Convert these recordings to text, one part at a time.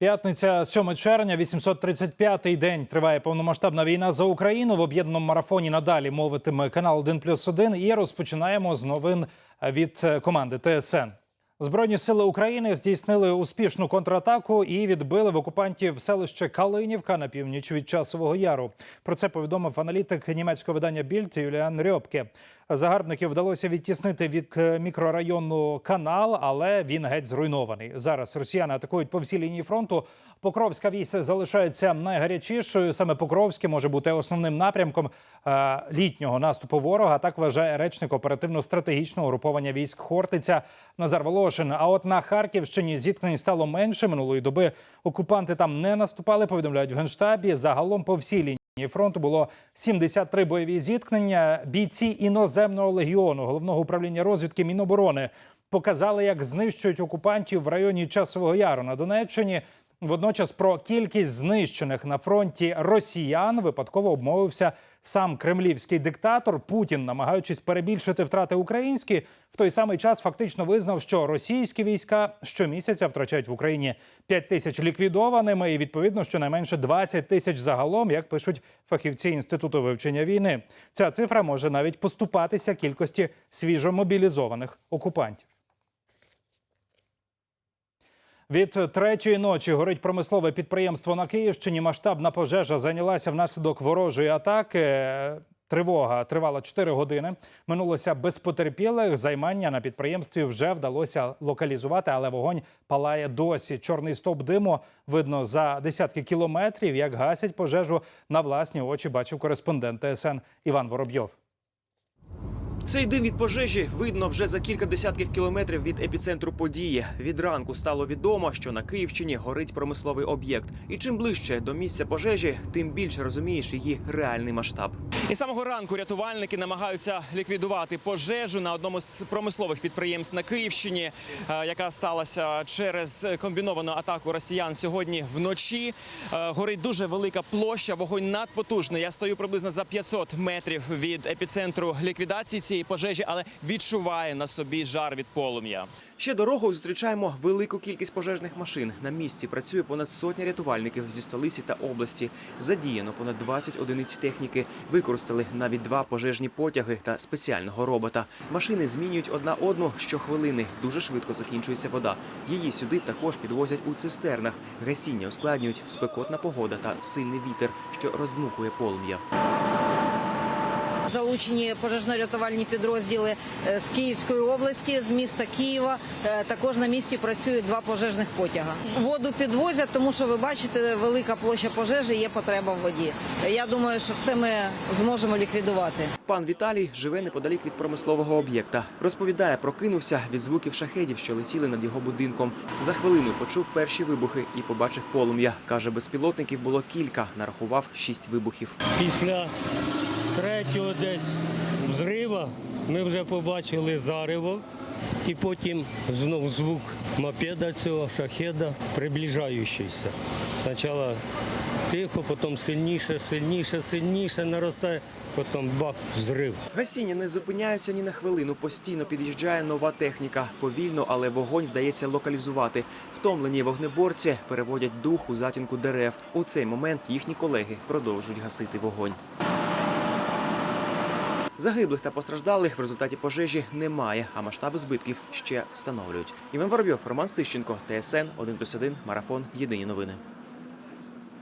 П'ятниця, 7 червня, 835-й день. Триває повномасштабна війна за Україну. В об'єднаному марафоні надалі мовитиме канал 1+,1. І розпочинаємо з новин від е, команди ТСН. Збройні сили України здійснили успішну контратаку і відбили в окупантів селище Калинівка на північ від часового яру. Про це повідомив аналітик німецького видання Більд Юліан Рьопке. Загарбників вдалося відтіснити від е, мікрорайону канал, але він геть зруйнований. Зараз росіяни атакують по всій лінії фронту. Покровська вісь залишається найгарячішою. Саме Покровське може бути основним напрямком е, літнього наступу ворога. Так вважає речник оперативно-стратегічного угруповання військ Хортиця Назар Волошин. А от на Харківщині зіткнень стало менше минулої доби. Окупанти там не наступали. Повідомляють в генштабі. Загалом по всій лінії. Фронту було 73 бойові зіткнення. Бійці іноземного легіону головного управління розвідки Міноборони показали, як знищують окупантів в районі Часового Яру на Донеччині. Водночас про кількість знищених на фронті росіян випадково обмовився сам кремлівський диктатор Путін, намагаючись перебільшити втрати українські, в той самий час фактично визнав, що російські війська щомісяця втрачають в Україні 5 тисяч ліквідованими, і відповідно щонайменше 20 тисяч загалом, як пишуть фахівці інституту вивчення війни. Ця цифра може навіть поступатися кількості свіжомобілізованих окупантів. Від третьої ночі горить промислове підприємство на Київщині. Масштабна пожежа зайнялася внаслідок ворожої атаки. Тривога тривала 4 години. Минулося без потерпілих. Займання на підприємстві вже вдалося локалізувати, але вогонь палає досі. Чорний стовп диму видно за десятки кілометрів. Як гасять пожежу на власні очі, бачив кореспондент ТСН Іван Воробйов. Цей дим від пожежі видно вже за кілька десятків кілометрів від епіцентру події. Від ранку стало відомо, що на Київщині горить промисловий об'єкт. І чим ближче до місця пожежі, тим більше розумієш її реальний масштаб. І самого ранку рятувальники намагаються ліквідувати пожежу на одному з промислових підприємств на Київщині, е, яка сталася через комбіновану атаку росіян сьогодні вночі. Е, Горить дуже велика площа, вогонь надпотужний. Я стою приблизно за 500 метрів від епіцентру ліквідації цієї пожежі, але відчуває на собі жар від полум'я. Ще дорогою зустрічаємо велику кількість пожежних машин. На місці працює понад сотня рятувальників зі столиці та області. Задіяно понад 20 одиниць техніки. Використали навіть два пожежні потяги та спеціального робота. Машини змінюють одна одну щохвилини. Дуже швидко закінчується вода. Її сюди також підвозять у цистернах. Гасіння ускладнюють спекотна погода та сильний вітер, що роздмухує полум'я. Залучені пожежно-рятувальні підрозділи е, з Київської області, з міста Києва. Е, Також на місці працюють два пожежних потяга. Воду підвозять, тому що ви бачите, велика площа пожежі, є потреба в воді. Я думаю, що все ми зможемо ліквідувати. Пан Віталій живе неподалік від промислового об'єкта. Розповідає, прокинувся від звуків шахедів, що летіли над його будинком. За хвилину почув перші вибухи і побачив полум'я. Каже, безпілотників було кілька, нарахував шість вибухів. Після третього десь взрива ми вже побачили зарево, і потім знов звук мопеда цього шахеда, приближаючийся. Спочатку тихо, потім сильніше, сильніше, сильніше наростає, потім бах, взрив. Гасіння не зупиняються ні на хвилину. Постійно під'їжджає нова техніка. Повільно, але вогонь вдається локалізувати. Втомлені вогнеборці переводять дух у затінку дерев. У цей момент їхні колеги продовжують гасити вогонь. Загиблих та постраждалих в результаті пожежі немає, а масштаби збитків ще встановлюють. Іван Воробйов, Роман Сищенко, ТСН 1+,1, Марафон. Єдині новини.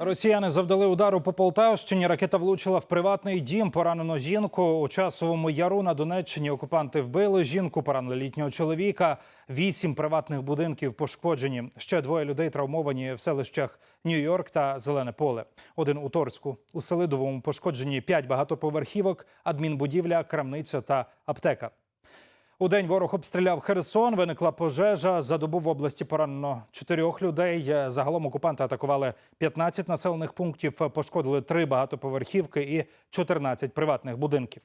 Росіяни завдали удару по Полтавщині. Ракета влучила в приватний дім. Поранено жінку у часовому яру на Донеччині. Окупанти вбили жінку, поранили літнього чоловіка. Вісім приватних будинків пошкоджені. Ще двоє людей травмовані в селищах Нью-Йорк та Зелене Поле. Один у Торську. У Селидовому пошкоджені п'ять багатоповерхівок, адмінбудівля, крамниця та аптека. У день ворог обстріляв Херсон. Виникла пожежа. За добу в області поранено чотирьох людей. Е, Загалом окупанти атакували 15 населених пунктів, е, пошкодили три багатоповерхівки і 14 приватних будинків.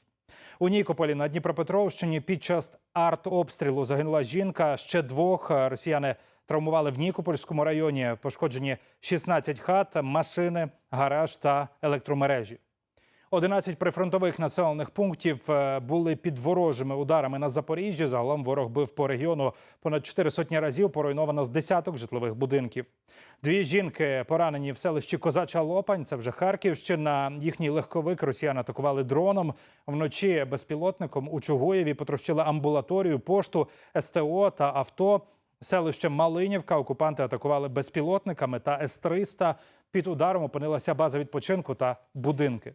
У Нікополі на Дніпропетровщині під час артобстрілу загинула жінка. Ще двох е, росіяни травмували в Нікопольському районі. Пошкоджені 16 хат, машини, гараж та електромережі. 11 прифронтових населених пунктів е, були під ворожими ударами на Запоріжжі. Загалом ворог бив по регіону понад чотири сотні разів. Поруйновано з десяток житлових будинків. Дві жінки поранені в селищі Козача Лопань. Це вже Харківщина. Їхній легковик росіяни атакували дроном. Вночі безпілотником у Чугуєві потрощили амбулаторію, пошту, СТО та авто. Селище Малинівка окупанти атакували безпілотниками та С-300. Під ударом опинилася база відпочинку та будинки.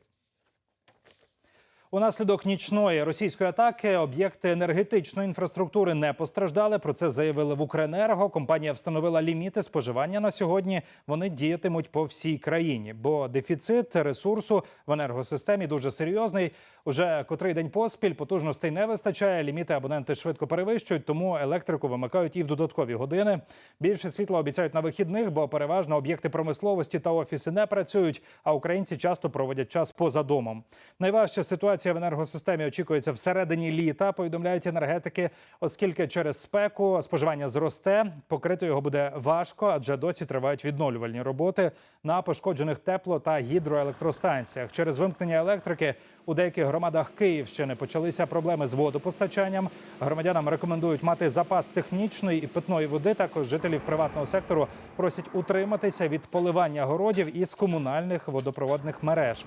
Унаслідок нічної російської атаки об'єкти енергетичної інфраструктури не постраждали. Про це заявили в Укренерго. Компанія встановила ліміти споживання на сьогодні. Вони діятимуть по всій країні, бо дефіцит ресурсу в енергосистемі дуже серйозний. Уже котрий день поспіль потужностей не вистачає. Ліміти абоненти швидко перевищують, тому електрику вимикають і в додаткові години. Більше світла обіцяють на вихідних, бо переважно об'єкти промисловості та офіси не працюють. А українці часто проводять час поза домом. Найважча ситуація в енергосистемі очікується всередині літа. Повідомляють енергетики, оскільки через спеку споживання зросте. Покрити його буде важко, адже досі тривають відновлювальні роботи на пошкоджених тепло та гідроелектростанціях. Через вимкнення електрики у деяких громадах Київщини почалися проблеми з водопостачанням. Громадянам рекомендують мати запас технічної і питної води. Також жителів приватного сектору просять утриматися від поливання городів із комунальних водопроводних мереж.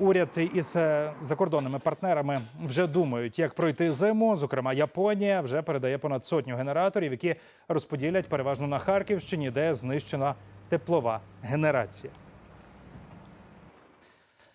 Уряд із е, закордонними партнерами вже думають, як пройти зиму. Зокрема, Японія вже передає понад сотню генераторів, які розподілять переважно на Харківщині, де знищена теплова генерація.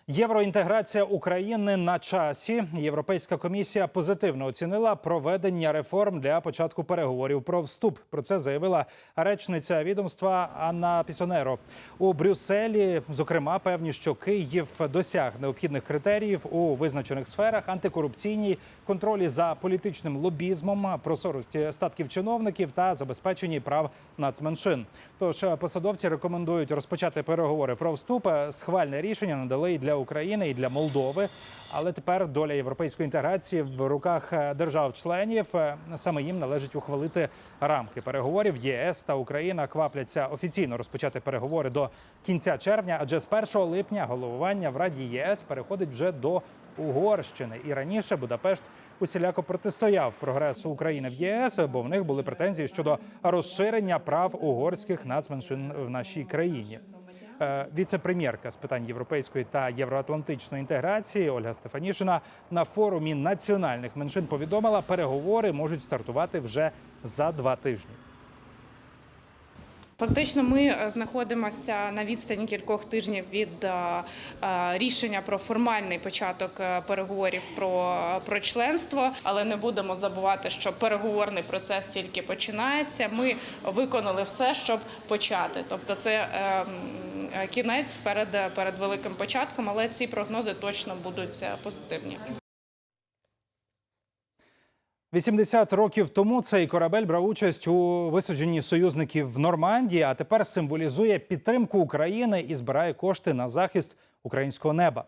Євроінтеграція України на часі. Європейська комісія позитивно оцінила проведення реформ для початку переговорів про вступ. Про це заявила речниця відомства Анна Пісонеро у Брюсселі. Зокрема, певні, що Київ досяг необхідних критеріїв у визначених сферах антикорупційній контролі за політичним лобізмом, прозорості статків чиновників та забезпеченні прав нацменшин. Тож посадовці рекомендують розпочати переговори про вступ. Схвальне рішення надали і для України, і для Молдови. Але тепер доля європейської інтеграції в руках е, держав-членів. Е, Саме їм належить ухвалити рамки переговорів. ЄС та Україна квапляться офіційно розпочати переговори до кінця червня, адже з 1 липня головування в Раді ЄС переходить вже до Угорщини. І раніше Будапешт усіляко протистояв прогресу України в ЄС, бо в них були претензії щодо розширення прав угорських нацменшин в нашій країні. Е, Віце-прем'єрка з питань європейської та євроатлантичної інтеграції Ольга Стефанішина на форумі національних меншин повідомила, переговори можуть стартувати вже за два тижні. Фактично, ми е, знаходимося на відстані кількох тижнів від е, рішення про формальний початок переговорів про, про членство, але не будемо забувати, що переговорний процес тільки починається. Ми виконали все, щоб почати. Тобто, це е, кінець перед, перед великим початком, але ці прогнози точно будуть е, позитивні. 80 років тому цей корабель брав участь у висадженні союзників в Нормандії, а тепер символізує підтримку України і збирає кошти на захист українського неба.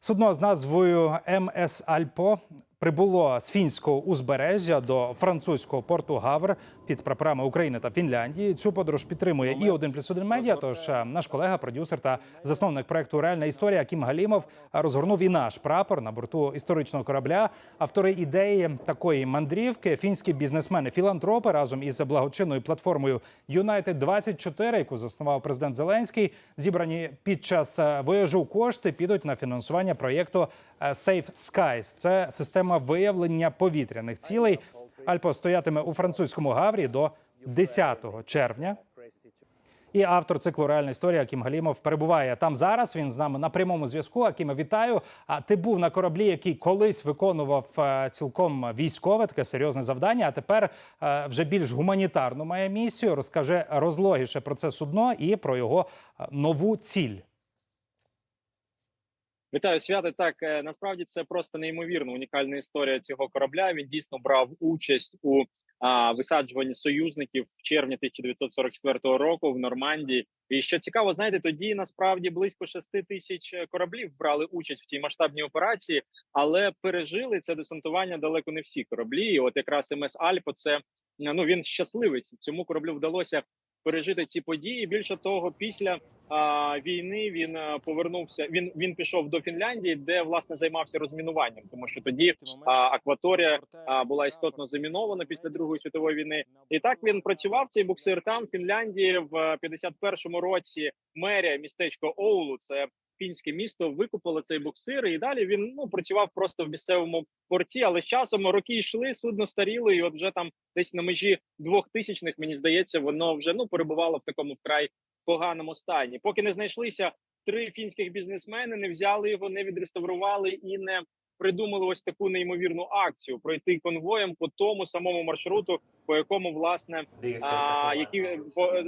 Судно з назвою МС Альпо прибуло з фінського узбережжя до французького порту Гавр під прапорами України та Фінляндії. Цю подорож підтримує і 1 плюс 1 медіа. Тож е, наш колега, продюсер та засновник проекту Реальна історія Кім Галімов розгорнув і наш прапор на борту історичного корабля. Автори ідеї такої мандрівки фінські бізнесмени філантропи разом із благочинною платформою United 24 яку заснував президент Зеленський. Зібрані під час е, вояжу кошти підуть на фінансування проєкту е, Safe Skies. Це система виявлення повітряних цілей. Альпо стоятиме у французькому гаврі до 10 червня. І автор циклу Реальна історія Акім Галімов перебуває там зараз. Він з нами на прямому зв'язку. Акіме, вітаю. А ти був на кораблі, який колись виконував е, цілком військове таке серйозне завдання. А тепер е, вже більш гуманітарну має місію. Розкаже розлогіше про це судно і про його е, нову ціль. Вітаю свято. Так е, насправді це просто неймовірно унікальна історія цього корабля. Він дійсно брав участь у а, висаджуванні союзників в червні 1944 року в Нормандії. І що цікаво, знаєте, тоді насправді близько 6 тисяч кораблів брали участь в цій масштабній операції, але пережили це десантування далеко не всі кораблі. І от якраз МС Альпо, це ну він щасливець. Цьому кораблю вдалося пережити ці події. Більше того, після а, війни він повернувся. Він він пішов до Фінляндії, де власне займався розмінуванням, тому що тоді а, акваторія а, була істотно замінована після другої світової війни. І так він працював цей буксир там, в Фінляндії, в 51-му році. Мерія містечко Оулу, це фінське місто, викупило цей буксир. І далі він ну працював просто в місцевому порті. Але з часом роки йшли, судно старіло, і от вже там десь на межі двохтисячних, мені здається, воно вже ну перебувало в такому вкрай поганому стані. Поки не знайшлися три фінських бізнесмени, не взяли його, не відреставрували і не придумали ось таку неймовірну акцію пройти конвоєм по тому самому маршруту, по якому власне а, які по,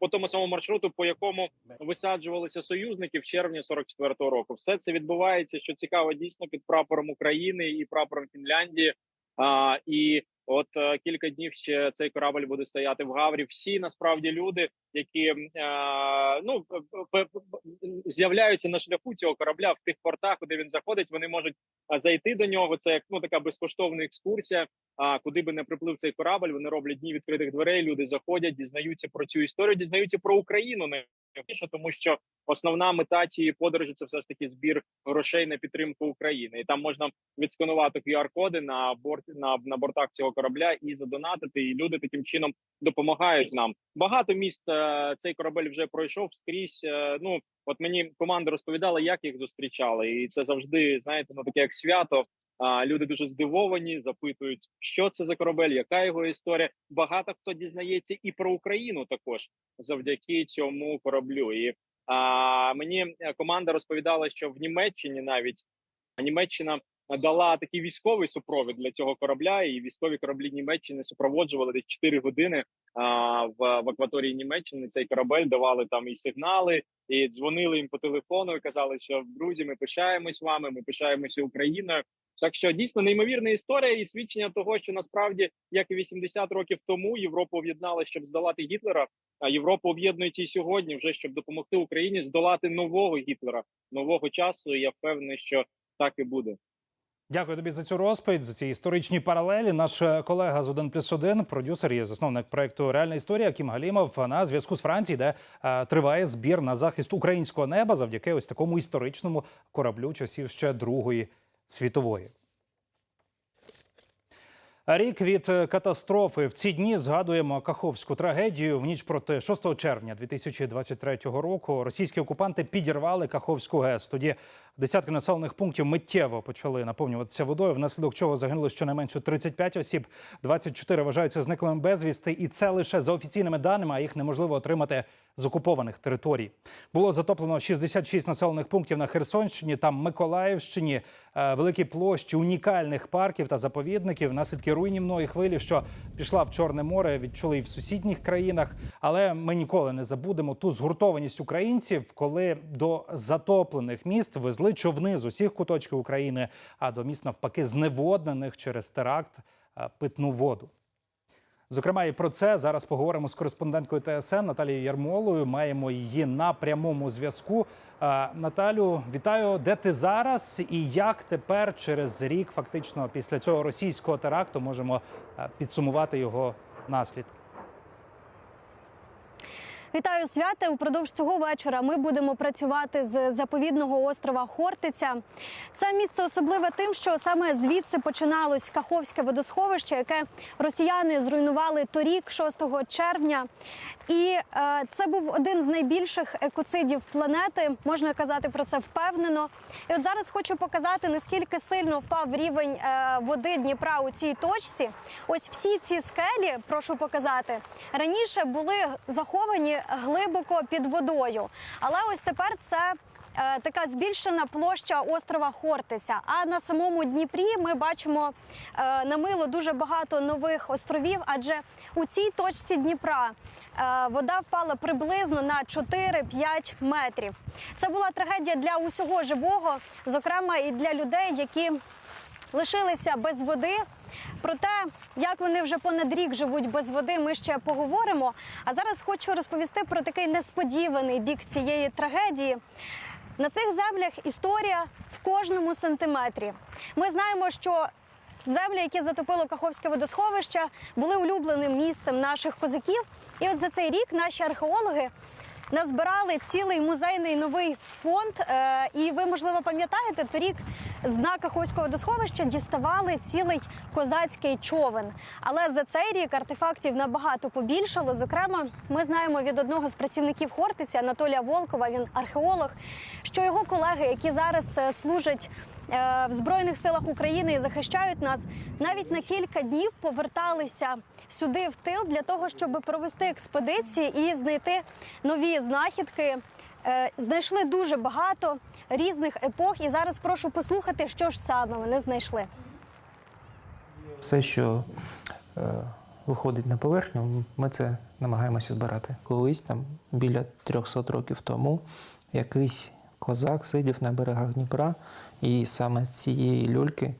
по тому самому маршруту, по якому висаджувалися союзники в червні 44-го року. Все це відбувається, що цікаво, дійсно під прапором України і прапором Фінляндії. А, і от е, кілька днів ще цей корабль буде стояти в Гаврі. Всі насправді люди, які е, ну з'являються на шляху цього корабля в тих портах, куди він заходить, вони можуть зайти до нього. Це як ну така безкоштовна екскурсія. А куди би не приплив цей корабль, вони роблять дні відкритих дверей. Люди заходять, дізнаються про цю історію, дізнаються про Україну тому що основна мета цієї подорожі це все ж таки збір грошей на підтримку України, і там можна відсканувати QR-коди на борт на, на бортах цього корабля і задонатити. І люди таким чином допомагають нам. Багато міст е, цей корабель вже пройшов скрізь. е, ну от мені команда розповідала, як їх зустрічали, і це завжди знаєте, ну таке як свято. А люди дуже здивовані, запитують, що це за корабель, яка його історія. Багато хто дізнається і про Україну також завдяки цьому кораблю. І а, мені е, команда розповідала, що в Німеччині навіть Німеччина дала такий військовий супровід для цього корабля, і військові кораблі Німеччини супроводжували десь 4 години а, в, в акваторії Німеччини. Цей корабель давали там і сигнали, і дзвонили їм по телефону. і Казали, що друзі, ми пишаємось вами, ми пишаємося Україною. Так що дійсно неймовірна історія і свідчення того, що насправді, як і 80 років тому, Європа об'єднала, щоб здолати Гітлера. А Європа об'єднується і сьогодні, вже щоб допомогти Україні здолати нового Гітлера, нового часу. І я впевнений, що так і буде. Дякую тобі за цю розповідь, за ці історичні паралелі. Наш е, колега з 1 плюс 1, продюсер і засновник проекту Реальна історія Кім Галімов на зв'язку з Франції, де е, триває збір на захист українського неба завдяки ось такому історичному кораблю часів ще Другої світової. Рік від е, катастрофи в ці дні згадуємо Каховську трагедію. В ніч проти 6 червня 2023 року російські окупанти підірвали Каховську ГЕС. Тоді десятки населених пунктів миттєво почали наповнюватися водою, внаслідок чого загинуло щонайменше 35 осіб, 24 вважаються зниклими безвісти, і це лише за офіційними даними, а їх неможливо отримати з окупованих територій. Було затоплено 66 населених пунктів на Херсонщині та Миколаївщині, е, великі площі унікальних парків та заповідників. Наслідки руйнівної хвилі, що пішла в Чорне море, відчули і в сусідніх країнах. Але ми ніколи не забудемо ту згуртованість українців, коли до затоплених міст везли човни з усіх куточків України, а до міст навпаки зневоднених через теракт е, питну воду. Зокрема, і про це зараз поговоримо з кореспонденткою ТСН Наталією Ярмолою. Маємо її на прямому зв'язку. Е, Наталю, вітаю. Де ти зараз? І як тепер, через рік, фактично, після цього російського теракту, можемо е, підсумувати його наслідки? Вітаю святе. Упродовж цього вечора ми будемо працювати з заповідного острова Хортиця. Це місце особливе тим, що саме звідси починалось Каховське водосховище, яке росіяни зруйнували торік, 6 червня. І е, це був один з найбільших екоцидів планети. Можна казати про це впевнено. І от зараз хочу показати наскільки сильно впав рівень е, води Дніпра у цій точці. Ось всі ці скелі, прошу показати, раніше були заховані глибоко під водою. Але ось тепер це. е, Така збільшена площа острова Хортиця. А на самому Дніпрі ми бачимо е, намило дуже багато нових островів, адже у цій точці Дніпра е, вода впала приблизно на 4-5 метрів. Це була трагедія для усього живого, зокрема і для людей, які лишилися без води. Про те, як вони вже понад рік живуть без води, ми ще поговоримо. А зараз хочу розповісти про такий несподіваний бік цієї трагедії. На цих землях історія в кожному сантиметрі. Ми знаємо, що Землі, які затопило Каховське водосховище, були улюбленим місцем наших козаків. І от за цей рік наші археологи назбирали цілий музейний новий фонд. Е, І ви, можливо, пам'ятаєте, торік з дна Каховського водосховища діставали цілий козацький човен. Але за цей рік артефактів набагато побільшало. Зокрема, ми знаємо від одного з працівників Хортиці Анатолія Волкова, він археолог, що його колеги, які зараз е, служать е, в Збройних силах України і захищають нас, навіть на кілька днів поверталися сюди в тил для того, щоб провести експедиції і знайти нові знахідки. Е, Знайшли дуже багато різних епох, і зараз прошу послухати, що ж саме вони знайшли. Все, що е, виходить на поверхню, ми це намагаємося збирати. Колись там біля 300 років тому якийсь козак сидів на берегах Дніпра і саме з цієї люльки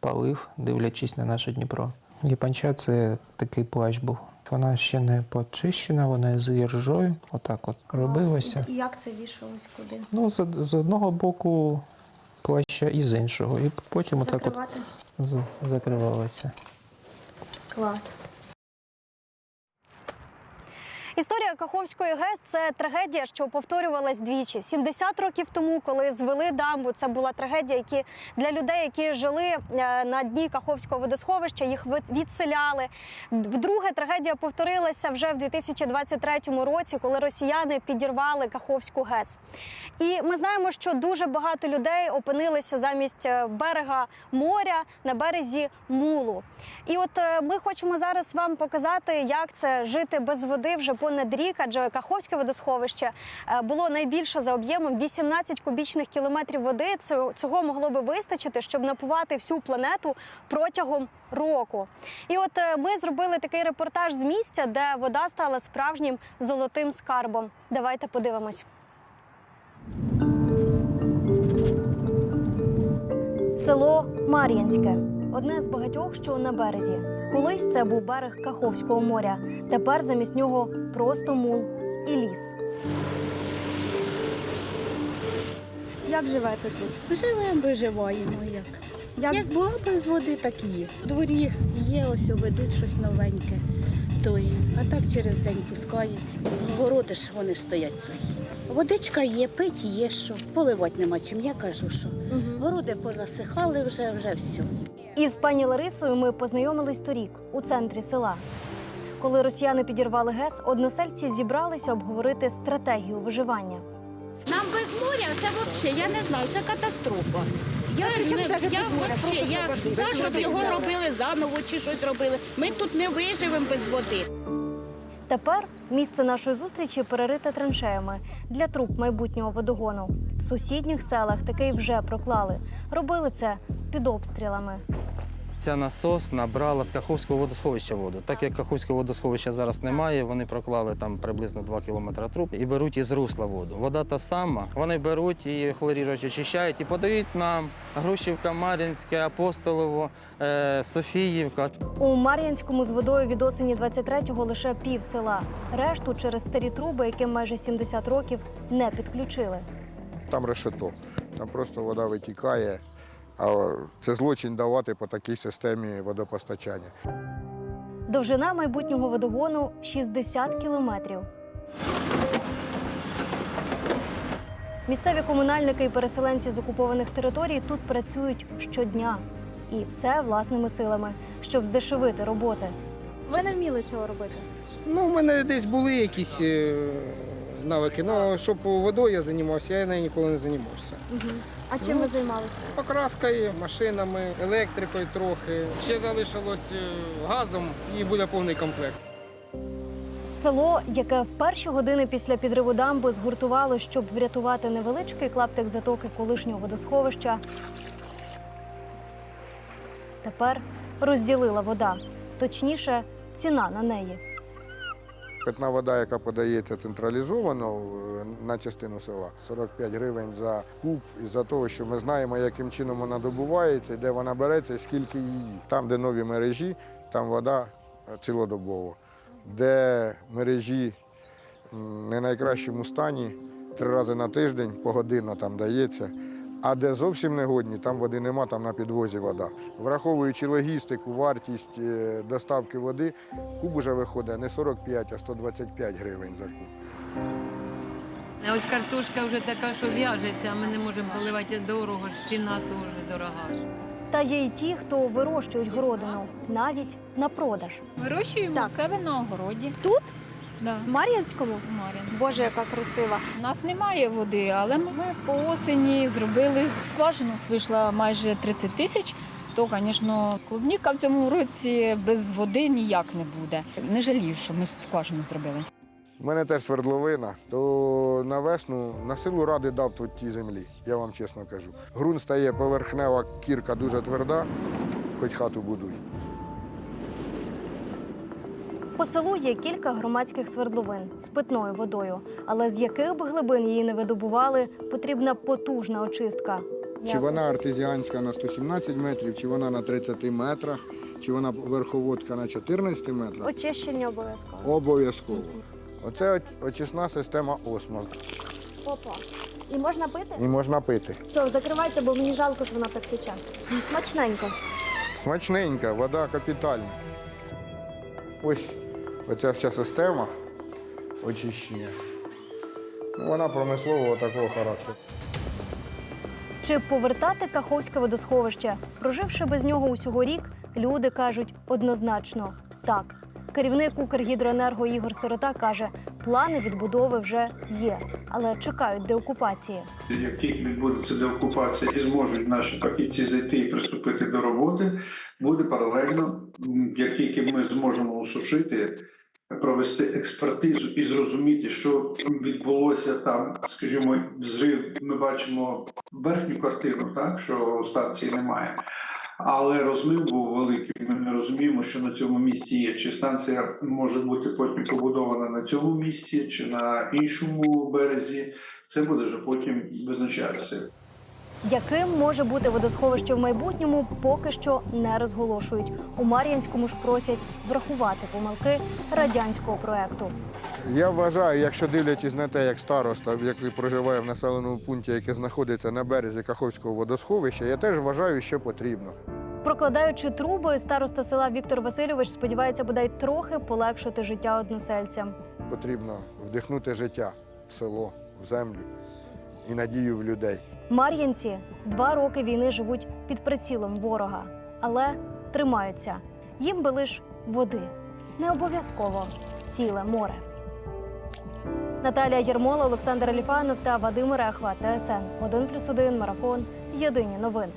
палив, дивлячись на наше Дніпро. Японча це такий плащ був. Вона ще не почищена, вона з іржою, отак от робилася. І Як це вішалось куди? Ну, з, з одного боку плаща і з іншого. І потім отак от з- закривалося. Клас. Історія Каховської ГЕС це трагедія, що повторювалась двічі. 70 років тому, коли звели дамбу, це була трагедія, які для людей, які жили е, на дні Каховського водосховища, їх відселяли. Вдруге трагедія повторилася вже в 2023 році, коли росіяни підірвали Каховську ГЕС. І ми знаємо, що дуже багато людей опинилися замість е, берега моря на березі мулу. І от е, ми хочемо зараз вам показати, як це жити без води вже понад рік, адже Каховське водосховище е, було найбільше за об'ємом 18 кубічних кілометрів води. Цього- могло би вистачити, щоб напувати всю планету протягом року. І от е, ми зробили такий репортаж з місця, де вода стала справжнім золотим скарбом. Давайте подивимось. Село Мар'янське одне з багатьох, що на березі. Колись це був берег Каховського моря. Тепер замість нього просто мул і ліс. Як живете тут? Живемо, виживаємо як. Як, була без води, так і є. Дворі є, ось ведуть щось новеньке. То і, а так через день пускають. Городи ж вони ж стоять свої. Водичка є, пить є що. Поливати нема чим. Я кажу, що городи позасихали вже, вже все. Із пані Ларисою ми познайомились торік у центрі села. Коли росіяни підірвали ГЕС, односельці зібралися обговорити стратегію виживання. Нам без моря це взагалі, я не знаю, це катастрофа. Я, не, я, вообще, я за щоб його робили заново чи щось робили. Ми тут не виживемо без води. Тепер місце нашої зустрічі перерите траншеями для труб майбутнього водогону. В сусідніх селах такий вже проклали. Робили це під обстрілами. Ця насос набрала з Каховського водосховища воду. Так як Каховського водосховища зараз немає, вони проклали там приблизно 2 кілометри труб і беруть із русла воду. Вода та сама. Вони беруть і хлорірують, очищають і подають нам Грушівка, Мар'їнське, Апостолово, е, Софіївка. У Мар'янському з водою від осені 23-го лише пів села. Решту через старі труби, яким майже 70 років, не підключили. Там решето. Там просто вода витікає. А це злочин давати по такій системі водопостачання. Довжина майбутнього водогону 60 кілометрів. Місцеві комунальники і переселенці з окупованих територій тут працюють щодня. І все власними силами, щоб здешевити роботи. Ви не вміли цього робити? Ну, в мене десь були якісь е, навики, але щоб водою я займався, я нею ніколи не займався. А чим ви займалися? Покраскою, машинами, електрикою трохи. Ще залишилось е, газом і буде повний комплект. Село, яке в перші години після підриву дамби згуртувало, щоб врятувати невеличкий клаптик затоки колишнього водосховища. Тепер розділила вода, точніше, ціна на неї. Питна вода, яка подається централізовано е, на частину села, 45 гривень за куб, із-за того, що ми знаємо, яким чином вона добувається, де вона береться і скільки її. Там, де нові мережі, там вода е, цілодобово. Де мережі не найкращому стані, три рази на тиждень, погодинно там дається. А де зовсім негодні, там води нема, там на підвозі вода. Враховуючи логістику, вартість е, доставки води, куб уже виходить не 45, а 125 гривень за куб. Ось картошка вже така, що в'яжеться, а ми не можемо поливати дорого, ціна теж дорога. Та є й ті, хто вирощують городину навіть на продаж. Вирощуємо Так. в себе на огороді. Тут Да. в Мар'янському в Боже, яка красива. У нас немає води, але ми по осені зробили скважину. Вийшла майже 30 тисяч. То, звісно, клубніка в цьому році без води ніяк не буде. Не жалію, що ми скважину зробили. У мене теж свердловина, то на весну на силу ради дав тут ті землі, я вам чесно кажу. Грунт стає поверхнева кірка дуже тверда, хоч хату будуй. По селу є кілька громадських свердловин з питною водою, але з яких би глибин її не видобували, потрібна потужна очистка. Чи вона артезіанська на 117 метрів, чи вона на 30 метрах, чи вона верховодка на 14 метрах. Очищення обов'язково. Обов'язково. Оце очисна система осмос. Опа. І можна пити? І можна пити. Все, закривайте, бо мені жалко, що вона так тече. Смачненько. Смачненька, вода капітальна. Ось оця вся система очищення. Ну, вона промислового такого характеру. Чи повертати Каховське водосховище, проживши без нього усього рік, люди кажуть однозначно так. Керівник Укргідроенерго Ігор Сирота каже, плани відбудови вже є, але чекають деокупації. Як тільки відбудеться деокупація і зможуть наші фахівці зайти і приступити до роботи, буде паралельно, як тільки ми зможемо усушити, провести експертизу і зрозуміти, що відбулося там, скажімо, взрив. Ми бачимо верхню картину, так що станції немає. Але розмив був великий. Ми не розуміємо, що на цьому місці є. Чи станція може бути потім побудована на цьому місці, чи на іншому березі. Це буде вже потім визначатися. Яким може бути водосховище в майбутньому, поки що не розголошують. У Мар'янському ж просять врахувати помилки радянського проекту. Я вважаю, якщо дивлячись на те, як староста, який проживає в населеному пункті, який знаходиться на березі Каховського водосховища, я теж вважаю, що потрібно. Прокладаючи труби, староста села Віктор Васильович сподівається бодай трохи полегшити життя односельцям. Потрібно вдихнути життя в село, в землю і надію в людей. Мар'янці два роки війни живуть під прицілом ворога, але тримаються. Їм би лиш води. Не обов'язково ціле море. Наталія Єрмола, Олександр Аліфанов та Вадим Рехва. ТСН 1+,1 Марафон. Єдині новини.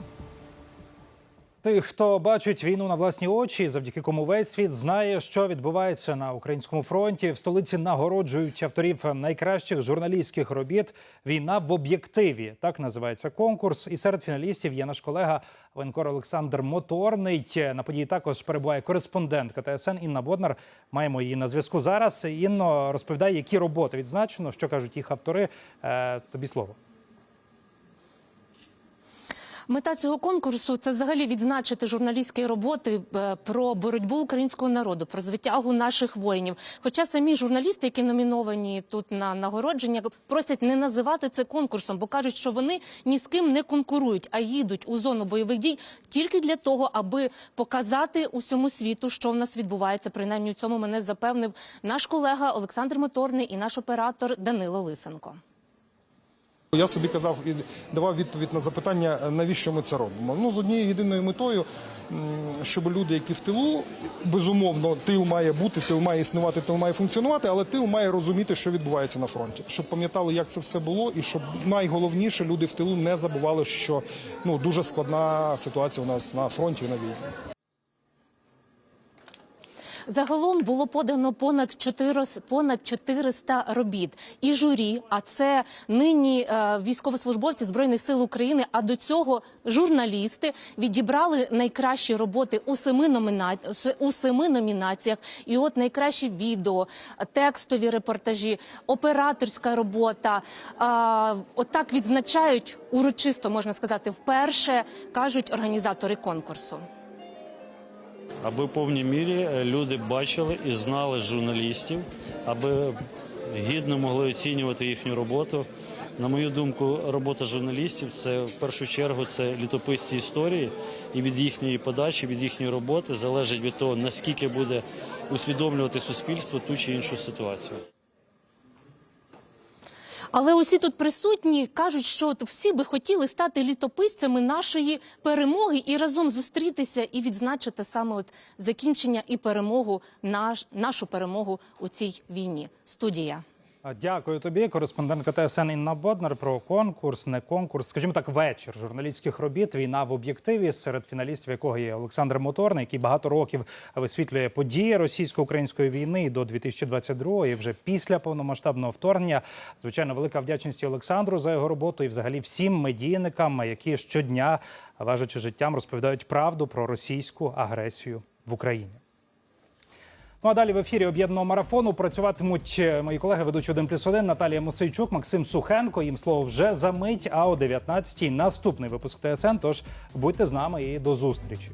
Тих, хто бачить війну на власні очі, завдяки кому весь світ знає, що відбувається на українському фронті. В столиці нагороджують авторів найкращих журналістських робіт. Війна в об'єктиві так називається конкурс. І серед фіналістів є наш колега воєнкор Олександр Моторний. На події також перебуває кореспондентка ТСН Інна Боднар. Маємо її на зв'язку зараз. Інно розповідає, які роботи відзначено, що кажуть їх автори. Е, Тобі слово. Мета цього конкурсу це взагалі відзначити журналістські роботи е, про боротьбу українського народу, про звитягу наших воїнів. Хоча самі журналісти, які номіновані тут на нагородження, просять не називати це конкурсом, бо кажуть, що вони ні з ким не конкурують, а їдуть у зону бойових дій тільки для того, аби показати усьому світу, що в нас відбувається. Принаймні у цьому мене запевнив наш колега Олександр Моторний і наш оператор Данило Лисенко. Я собі казав і давав відповідь на запитання, навіщо ми це робимо. Ну з однією єдиною метою, щоб люди, які в тилу, безумовно, тил має бути, тил має існувати, тил має функціонувати, але тил має розуміти, що відбувається на фронті, щоб пам'ятали, як це все було, і щоб найголовніше люди в тилу не забували, що ну дуже складна ситуація у нас на фронті і на війні. Загалом було подано понад 400, понад 400 робіт і журі. А це нині е, військовослужбовці збройних сил України. А до цього журналісти відібрали найкращі роботи у семи номіна... у семи номінаціях. І от найкращі відео, текстові репортажі, операторська робота. Отак відзначають урочисто, можна сказати, вперше кажуть організатори конкурсу. Аби в повній мірі е, люди бачили і знали журналістів, аби гідно могли оцінювати їхню роботу. На мою думку, робота журналістів це в першу чергу це літописці історії, і від їхньої подачі, від їхньої роботи залежить від того, наскільки буде усвідомлювати суспільство ту чи іншу ситуацію. Але усі тут присутні кажуть, що от всі би хотіли стати літописцями нашої перемоги і разом зустрітися і відзначити саме от закінчення і перемогу наш нашу перемогу у цій війні. Студія. Дякую тобі, кореспондентка ТСН Інна Боднар про конкурс, не конкурс, скажімо так, вечір журналістських робіт. Війна в об'єктиві, серед фіналістів якого є Олександр Моторний, який багато років висвітлює події російсько-української війни до 2022 і вже після повномасштабного вторгнення. Звичайно, велика вдячність Олександру за його роботу і взагалі всім медійникам, які щодня, важачи життям, розповідають правду про російську агресію в Україні. Ну а далі в ефірі об'єднаного марафону працюватимуть е, мої колеги ведучі 1 плюс 1 Наталія Мосейчук, Максим Сухенко. Їм слово вже за мить. А о 19-й наступний випуск ТСН. Тож будьте з нами і до зустрічі.